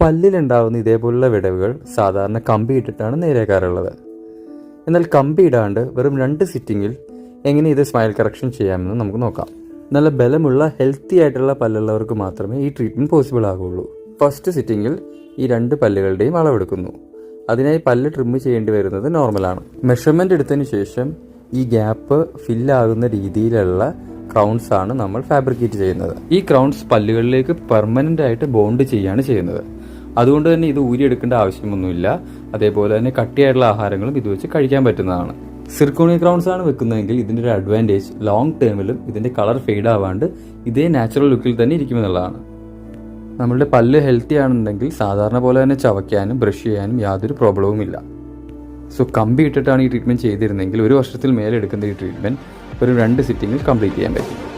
പല്ലിലുണ്ടാവുന്ന ഇതേപോലുള്ള വിടവുകൾ സാധാരണ കമ്പി ഇട്ടിട്ടാണ് നേരെയാക്കാറുള്ളത്. എന്നാൽ കമ്പി ഇടാണ്ട് വെറും രണ്ട് സിറ്റിങ്ങിൽ എങ്ങനെ ഇത് സ്മൈൽ കറക്ഷൻ ചെയ്യാമെന്ന് നമുക്ക് നോക്കാം. നല്ല ബലമുള്ള ഹെൽത്തി ആയിട്ടുള്ള പല്ലുള്ളവർക്ക് മാത്രമേ ഈ ട്രീറ്റ്മെന്റ് പോസിബിൾ ആകുള്ളൂ. ഫസ്റ്റ് സിറ്റിങ്ങിൽ ഈ രണ്ട് പല്ലുകളുടെയും അളവെടുക്കുന്നു. അതിനായി പല്ല് ട്രിം ചെയ്യേണ്ടി വരുന്നത് നോർമലാണ് മെഷർമെന്റ് എടുത്തതിന് ശേഷം ഈ ഗ്യാപ്പ് ഫില്ലാകുന്ന രീതിയിലുള്ള ക്രൗൺസ് ആണ് നമ്മൾ ഫാബ്രിക്കേറ്റ് ചെയ്യുന്നത്. ഈ ക്രൗൺസ് പല്ലുകളിലേക്ക് പെർമനന്റ് ആയിട്ട് ബോണ്ട് ചെയ്യാണ് ചെയ്യുന്നത്. അതുകൊണ്ട് തന്നെ ഇത് ഊരിയെടുക്കേണ്ട ആവശ്യമൊന്നുമില്ല. അതേപോലെ തന്നെ കട്ടിയായിട്ടുള്ള ആഹാരങ്ങളും ഇത് വെച്ച് കഴിക്കാൻ പറ്റുന്നതാണ്. സിർക്കോണി ക്രൗൺസ് ആണ് വെക്കുന്നതെങ്കിൽ ഇതിന്റെ ഒരു അഡ്വാന്റേജ് ലോങ് ടേമിലും ഇതിന്റെ കളർ ഫെയ്ഡ് ആവാണ്ട് ഇതേ നാച്ചുറൽ ലുക്കിൽ തന്നെ ഇരിക്കുമെന്നുള്ളതാണ് നമ്മളുടെ പല്ല് ഹെൽത്തി ആണെന്നുണ്ടെങ്കിൽ സാധാരണ പോലെ തന്നെ ചവയ്ക്കാനും ബ്രഷ് ചെയ്യാനും യാതൊരു പ്രോബ്ലവും ഇല്ല. സോ കമ്പി ഇട്ടിട്ടാണ് ഈ ട്രീറ്റ്മെന്റ് ചെയ്തിരുന്നെങ്കിൽ ഒരു വർഷത്തിൽ മേലെ എടുക്കുന്ന ഈ ട്രീറ്റ്മെന്റ് ഒരു രണ്ട് സിറ്റിങ്ങിൽ കംപ്ലീറ്റ് ചെയ്യാൻ പറ്റും.